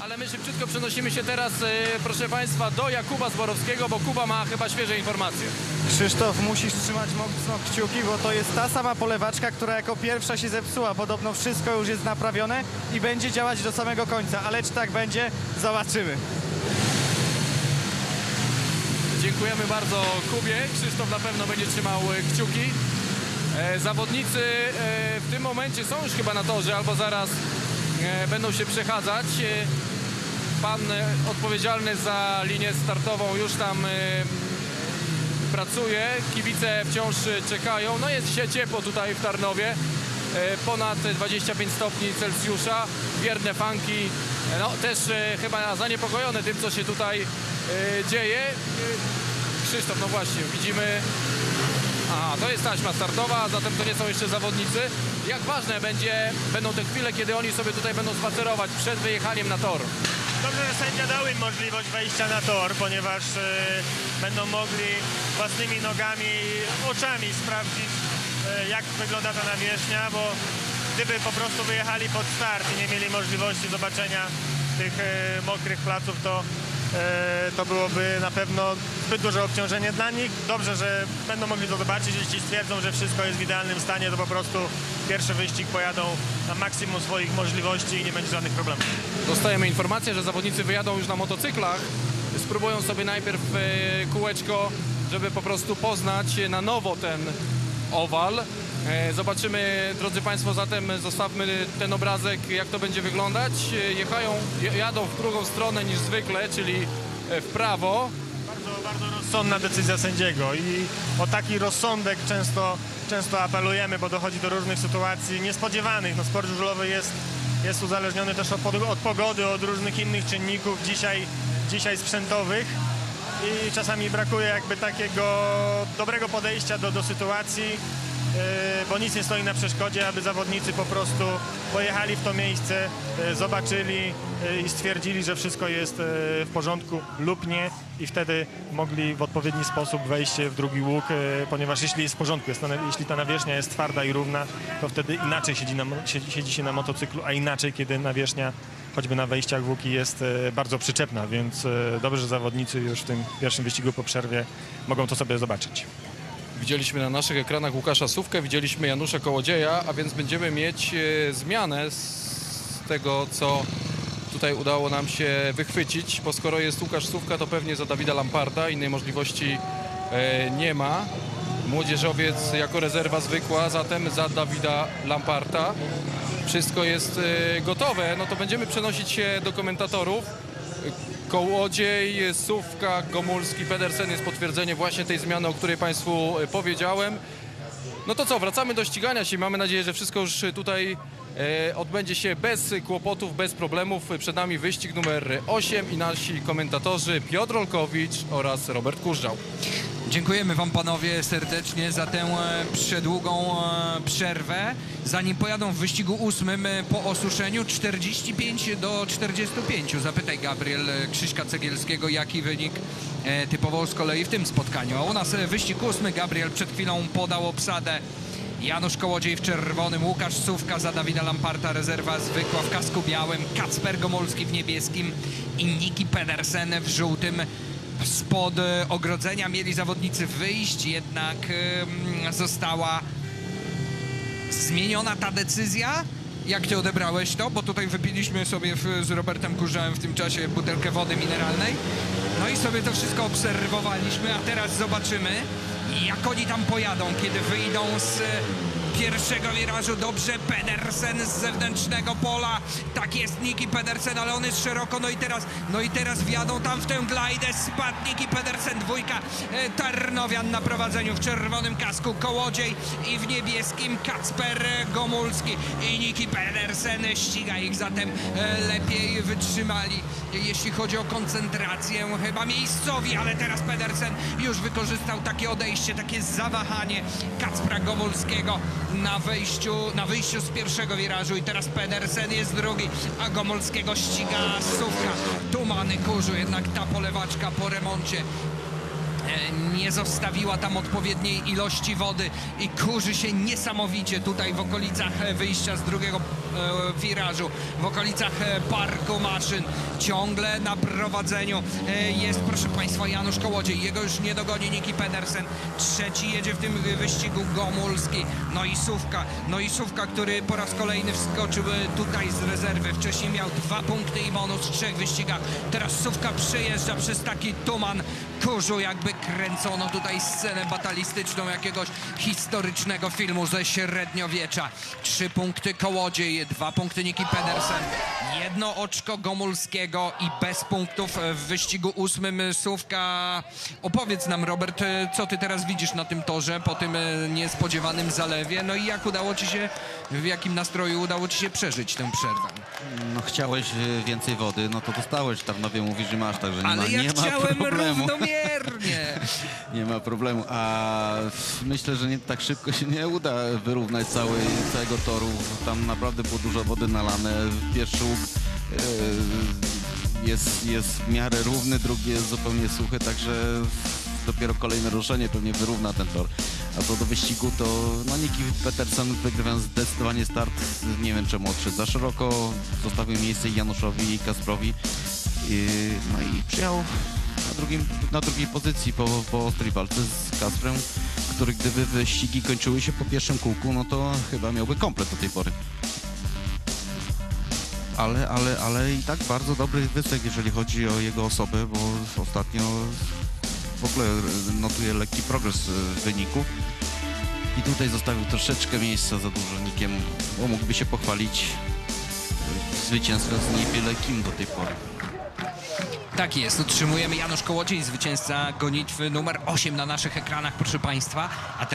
Ale my szybciutko przenosimy się teraz, e, proszę Państwa, do Jakuba Zborowskiego, bo Kuba ma chyba świeże informacje. Krzysztof, musisz trzymać mocno kciuki, bo to jest ta sama polewaczka, która jako pierwsza się zepsuła. Podobno wszystko już jest naprawione i będzie działać do samego końca, ale czy tak będzie, zobaczymy. Dziękujemy bardzo Kubie. Krzysztof na pewno będzie trzymał e, kciuki. E, Zawodnicy w tym momencie są już chyba na torze, albo zaraz będą się przechadzać. E, Pan e, odpowiedzialny za linię startową już tam e, pracuje. Kibice wciąż e, czekają. No jest się ciepło tutaj w Tarnowie. E, Ponad 25 stopni Celsjusza. Wierne fanki. e, No też e, chyba zaniepokojone tym, co się tutaj e, dzieje. E, Krzysztof, no właśnie, widzimy a, to jest taśma startowa, zatem to nie są jeszcze zawodnicy. Jak ważne będzie, będą te chwile, kiedy oni sobie tutaj będą spacerować przed wyjechaniem na tor. Dobrze, że sędzia dał im możliwość wejścia na tor, ponieważ e, będą mogli własnymi nogami oczami sprawdzić, e, jak wygląda ta nawierzchnia, bo gdyby po prostu wyjechali pod start i nie mieli możliwości zobaczenia tych e, mokrych placów, to, to byłoby na pewno zbyt duże obciążenie dla nich. Dobrze, że będą mogli to zobaczyć. Jeśli stwierdzą, że wszystko jest w idealnym stanie, to po prostu pierwszy wyścig pojadą na maksimum swoich możliwości i nie będzie żadnych problemów. Dostajemy informację, że zawodnicy wyjadą już na motocyklach. Spróbują sobie najpierw e, kółeczko, żeby po prostu poznać na nowo ten owal. E, Zobaczymy, drodzy Państwo, zatem zostawmy ten obrazek, jak to będzie wyglądać. E, Jechają, jadą w drugą stronę niż zwykle, czyli e, w prawo. Bardzo, bardzo rozsądna decyzja sędziego i o taki rozsądek często, często apelujemy, bo dochodzi do różnych sytuacji niespodziewanych. No, sport żużlowy jest, jest uzależniony też od, od pogody, od różnych innych czynników, dzisiaj, dzisiaj sprzętowych i czasami brakuje jakby takiego dobrego podejścia do, do sytuacji, bo nic nie stoi na przeszkodzie, aby zawodnicy po prostu pojechali w to miejsce, yy, zobaczyli yy, i stwierdzili, że wszystko jest w porządku lub nie i wtedy mogli w odpowiedni sposób wejść w drugi łuk, ponieważ jeśli jest w porządku, jest jeśli ta nawierzchnia jest twarda i równa, to wtedy inaczej siedzi, na, siedzi, się na motocyklu, a inaczej, kiedy nawierzchnia choćby na wejściach w łuki jest e, bardzo przyczepna, więc e, dobrze, że zawodnicy już w tym pierwszym wyścigu po przerwie mogą to sobie zobaczyć. Widzieliśmy na naszych ekranach Łukasza Sówkę, widzieliśmy Janusza Kołodzieja, a więc będziemy mieć e, zmianę z tego, co tutaj udało nam się wychwycić, bo skoro jest Łukasz Sówka, to pewnie za Dawida Lamparta, innej możliwości e, nie ma. Młodzieżowiec jako rezerwa zwykła, zatem za Dawida Lamparta. Wszystko jest e, gotowe, no to będziemy przenosić się do komentatorów. Kołodziej, Sówka, Gomulski, Pedersen jest potwierdzenie właśnie tej zmiany, o której Państwu powiedziałem. No to co, wracamy do ścigania się. Mamy nadzieję, że wszystko już tutaj e, odbędzie się bez kłopotów, bez problemów. Przed nami wyścig numer 8 i nasi komentatorzy Piotr Olkowicz oraz Robert Kurzał. Dziękujemy Wam panowie serdecznie za tę e, przedługą e, przerwę. Zanim pojadą w wyścigu ósmym e, po osuszeniu 45 do 45. Zapytaj Gabriel Krzyśka Cegielskiego, jaki wynik typował z kolei w tym spotkaniu. A u nas wyścig ósmy. Gabriel przed chwilą podał obsadę. Janusz Kołodziej w czerwonym, Łukasz Sówka za Dawida Lamparta, rezerwa zwykła w kasku białym, Kacper Gomolski w niebieskim i Niki Pedersen w żółtym. Spod e, ogrodzenia mieli zawodnicy wyjść, jednak została zmieniona ta decyzja. Jak ty odebrałeś to? Bo tutaj wypiliśmy sobie w, z Robertem Kurzałem w tym czasie butelkę wody mineralnej. No i sobie to wszystko obserwowaliśmy, a teraz zobaczymy, jak oni tam pojadą, kiedy wyjdą z pierwszego wirażu. Dobrze, Pedersen z zewnętrznego pola. Tak jest Niki Pedersen, ale on jest szeroko. No i teraz, no i teraz wjadą tam w tę glajdę. Spadł Niki Pedersen, dwójka e, Tarnowian na prowadzeniu w czerwonym kasku. Kołodziej i w niebieskim Kacper Gomulski i Niki Pedersen ściga ich zatem e, lepiej wytrzymali, jeśli chodzi o koncentrację. Chyba miejscowi, ale teraz Pedersen już wykorzystał takie odejście, takie zawahanie Kacpra Gomulskiego na wejściu, na wyjściu z pierwszego wirażu i teraz Pedersen jest drugi, a Gomulskiego ściga Sówka. Tumany kurzu, jednak ta polewaczka po remoncie nie zostawiła tam odpowiedniej ilości wody i kurzy się niesamowicie tutaj w okolicach e, wyjścia z drugiego e, wirażu, w okolicach e, parku maszyn. Ciągle na prowadzeniu e, jest, proszę Państwa, Janusz Kołodziej. Jego już nie dogoni Niki Pedersen. Trzeci jedzie w tym wyścigu Gomulski. No i Sówka. No i Sówka, który po raz kolejny wskoczył e, tutaj z rezerwy. Wcześniej miał dwa punkty i bonus w trzech wyścigach. Teraz Sówka przejeżdża przez taki tuman kurzu, jakby kręcono tutaj scenę batalistyczną jakiegoś historycznego filmu ze średniowiecza. Trzy punkty Kołodziej, dwa punkty Niki Pedersen, jedno oczko Gomulskiego i bez punktów w wyścigu ósmym Sówka. Opowiedz nam, Robert, co ty teraz widzisz na tym torze po tym e, niespodziewanym zalewie, no i jak udało ci się, w jakim nastroju udało ci się przeżyć tę przerwę? No chciałeś y, więcej wody, no to dostałeś. Tarnowie mówi, że masz, także nie Ale ma, ja nie ma problemu. Problemu, a myślę, że nie tak szybko się nie uda wyrównać cały, całego toru. Tam naprawdę było dużo wody nalane. Pierwszy łuk e, jest, jest w miarę równy, drugi jest zupełnie suchy, także dopiero kolejne ruszenie pewnie wyrówna ten tor. A co do wyścigu, to no Niki Petersen wygrywając zdecydowanie start, nie wiem czemu odszedł za szeroko, zostawił miejsce Januszowi i Kasprowi. I, no i przyjął drugim, na drugiej pozycji po, po ostrej walce z Kasprem, który gdyby wyścigi kończyły się po pierwszym kółku, no to chyba miałby komplet do tej pory. Ale, ale, ale i tak bardzo dobry występ, jeżeli chodzi o jego osobę, bo ostatnio w ogóle notuje lekki progres e, wyników. I tutaj zostawił troszeczkę miejsca za dużo nikiem, bo mógłby się pochwalić zwycięstwem z niewiele kim do tej pory. Tak jest, utrzymujemy Janusz Kołodziej, zwycięzca gonitwy numer 8 na naszych ekranach, proszę Państwa. A teraz